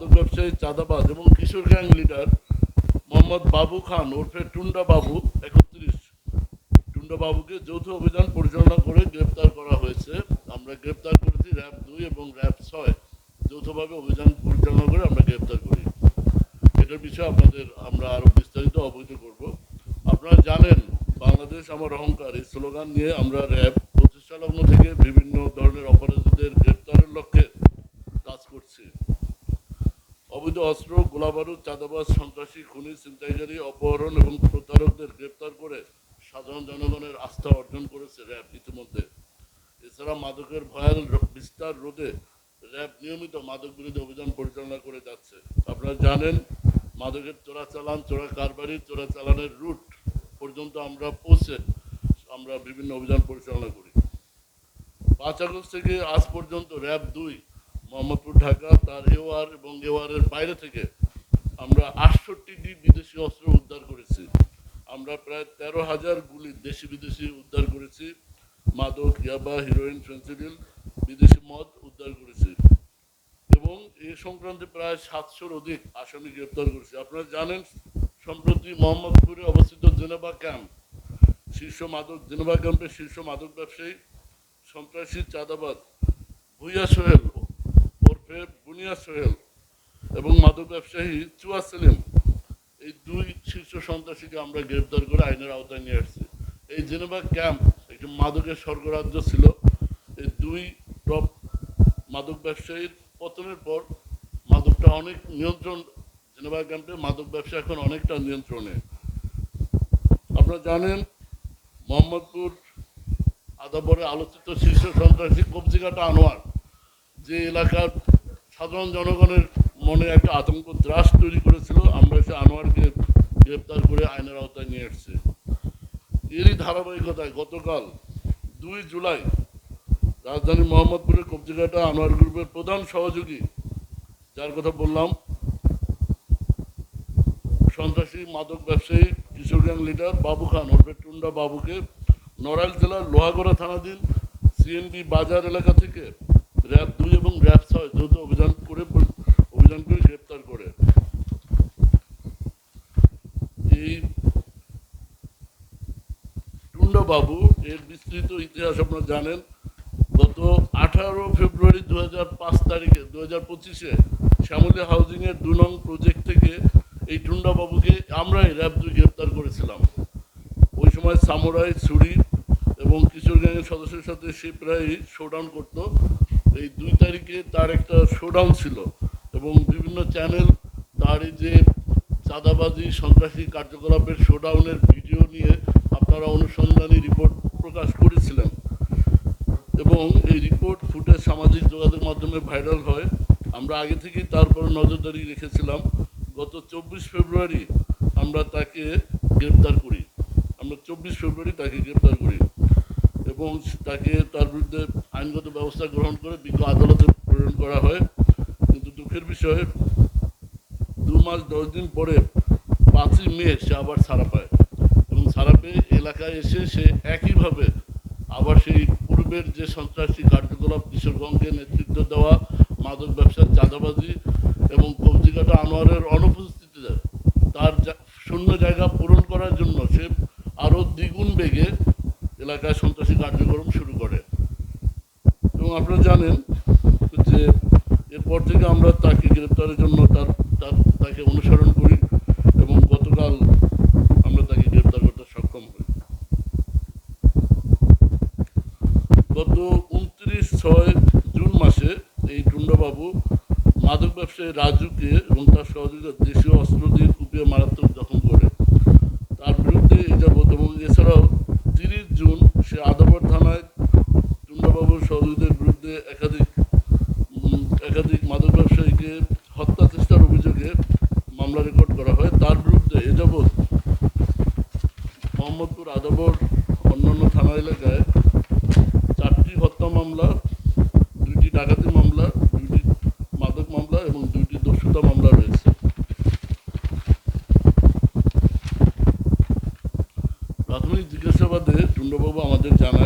মাদক ব্যবসায়ী চাঁদাবাজ এবং কিশোর গ্যাং লিডার মোহাম্মদ বাবু খান ওরফে টুন্ডা বাবু একত্রিশ। টুন্ডা বাবুকে যৌথ অভিযান পরিচালনা করে গ্রেপ্তার করা হয়েছে। আমরা গ্রেপ্তার করেছি র্যাব দুই এবং র্যাব ছয়। যৌথভাবে অভিযান পরিচালনা করে আমরা গ্রেপ্তার করি। এটার বিষয়ে আপনাদের আমরা আরও বিস্তারিত অবহিত করব। আপনারা জানেন, বাংলাদেশ আমার অহংকার এই স্লোগান নিয়ে আমরা র্যাব প্রতিষ্ঠা লগ্ন থেকে বিভিন্ন ধরনের অপরাধীদের গ্রেপ্তারের লক্ষ্যে কাজ করছি। অবৈধ অস্ত্র, গোলাবারুদ, চাঁদাবাজ, সন্ত্রাসী, খুনি, ছিনতাইকারী, অপহরণ এবং প্রতারকদের গ্রেপ্তার করে সাধারণ জনগণের আস্থা অর্জন করেছে র্যাব ইতিমধ্যে। এছাড়া মাদকের ভয়াল বিস্তার রোধে র্যাব নিয়মিত মাদক বিরোধী অভিযান পরিচালনা করে যাচ্ছে। আপনারা জানেন, মাদকের চোরাচালান চোরা কারবারি চোরাচালানের রুট পর্যন্ত আমরা পৌঁছে আমরা বিভিন্ন অভিযান পরিচালনা করি। পাঁচ আগস্ট থেকে আজ পর্যন্ত র্যাব দুই মোহাম্মদপুর, ঢাকা, তার এওয়ার এবং এওয়ারের বাইরে থেকে আমরা আটষট্টিটি বিদেশি অস্ত্র উদ্ধার করেছি। আমরা প্রায় তেরো হাজার গুলি দেশি বিদেশি উদ্ধার করেছি। মাদক, ইয়াবা, হিরোইন ফেন্সিডিল বিদেশি মদ উদ্ধার করেছি। এবং এ সংক্রান্তে প্রায় সাতশোর অধিক আসামি গ্রেপ্তার করেছি। আপনারা জানেন, সম্প্রতি মোহাম্মদপুরে অবস্থিত জেনেভা ক্যাম্প, শীর্ষ মাদক, জেনেভা ক্যাম্পের শীর্ষ মাদক ব্যবসায়ী সন্ত্রাসী চাঁদাবাদ ভুইয়া সোহেল ওরফে সোহেল এবং মাদক ব্যবসায়ী চুয়া সেলিম এই দুই শীর্ষ সন্ত্রাসীকে আমরা গ্রেপ্তার করে আইনের আওতায় নিয়ে আসছি। এই জেনেভা ক্যাম্প একটি মাদকের স্বর্গরাজ্য ছিল। এই দুই টপ মাদক ব্যবসায়ীর পতনের পর মাদকটা অনেক নিয়ন্ত্রণ, জেনেভা ক্যাম্পে মাদক ব্যবসা এখন অনেকটা নিয়ন্ত্রণে। আপনারা জানেন, মোহাম্মদপুর আদাবরে আলোচিত শীর্ষ সন্ত্রাসী কবজিঘাটা আনোয়ার, যে এলাকার সাধারণ জনগণের মনে একটা আতঙ্ক, ত্রাস তৈরি করেছিল। আমরা সে আনোয়ারকে গ্রেপ্তার করে আইনের আওতায় নিয়ে এসেছি। এরই ধারাবাহিকতায় গতকাল দুই জুলাই রাজধানী মোহাম্মদপুরের কবজিঘাটা আনোয়ার গ্রুপের প্রধান সহযোগী, যার কথা বললাম, সন্ত্রাসী মাদক ব্যবসায়ী, কিশোর গ্যাং লিডার বাবু খান ওরফে টুন্ডা বাবুকে নড়াইল জেলার লোহাগড়া থানাধীন সিএনবি বাজার এলাকা থেকে র্যাব দুই এবং র্যাব ছয় যৌথ অভিযান করে অভিযান করে গ্রেপ্তার করে। এই বাবু এর বিস্তৃত ইতিহাস আপনারা জানেন, গত আঠারো ফেব্রুয়ারি দু পাঁচ তারিখে দু হাজার পঁচিশে শ্যামলী হাউজিং এর দু নং প্রজেক্ট থেকে এই টুন্ডা বাবুকে আমরাই র্যাব দুই গ্রেপ্তার করেছিলাম। ওই সময় সামুরাই ছুরি এবং কিশোর গ্যাংয়ের সদস্যের সাথে সে প্রায় শোডাউন করত। এই দুই তারিখে তার একটা শোডাউন ছিল এবং বিভিন্ন চ্যানেল তার এই যে চাঁদাবাজি, সন্ত্রাসী কার্যকলাপের শোডাউনের ভিডিও নিয়ে আপনারা অনুসন্ধানী রিপোর্ট প্রকাশ করেছিলেন। এবং এই রিপোর্ট ফুটে সামাজিক যোগাযোগ মাধ্যমে ভাইরাল হয়। আমরা আগে থেকেই তারপর নজরদারি রেখেছিলাম। গত চব্বিশ ফেব্রুয়ারি আমরা তাকে গ্রেপ্তার করি। আমরা চব্বিশ ফেব্রুয়ারি তাকে গ্রেপ্তার করি। এবং তাকে তার বিরুদ্ধে আইনগত ব্যবস্থা গ্রহণ করে বিজ্ঞ আদালতে প্রেরণ করা হয়। কিন্তু দুঃখের বিষয়ে, দু মাস দশ দিন পরে পাঁচই মে সে আবার ছাড়া পায় এবং ছাড়া পেয়ে এলাকায় এসে সে একইভাবে আবার সেই পূর্বের যে সন্ত্রাসী কার্যকলাপ, কিশোরগঞ্জকে নেতৃত্ব দেওয়া, মাদক ব্যবসার চাঁদাবাজি এবং কবজিকাটা আনোয়ারের অনুপস্থিতিতে তার জা- শূন্য জায়গা পূরণ করার জন্য সে আরও দ্বিগুণ বেগে এলাকায় সন্ত্রাসী কার্যক্রম শুরু করে এবং আপনারা জানেন যে এরপর থেকে আমরা তাকে গ্রেপ্তারের জন্য তার, তাকে অনুসরণ করি এবং গতকাল আমরা তাকে গ্রেপ্তার করতে সক্ষম হই। গত উনত্রিশ ছয় জুন মাসে এই টুন্ডাবাবু মাদক ব্যবসায়ী রাজুকে এবং তার সহযোগীরা দেশীয় অস্ত্র দিয়ে কুপিয়ে মারাত্মক জখম করে। তার বিরুদ্ধে এই যাবৎ এবং এছাড়াও তিরিশ জুন সে আদাবর থানায় টুন্ডাবাবুর সহযোগীদের বিরুদ্ধে একাধিক একাধিক মাদক ব্যবসায়ীকে হত্যা চেষ্টার অভিযোগে মামলা রেকর্ড করা হয়। তার বিরুদ্ধে এ যাবৎ মোহাম্মদপুর আদাবর অন্যান্য থানা এলাকায় চারটি হত্যা মামলা, দুইটি ডাকাতি মামলা, দুইটি মাদক মামলা এবং দুইটি দস্যুতা মামলা রয়েছে। প্রাথমিক জিজ্ঞাসাবাদে টুন্ডবাবু আমাদের জানায়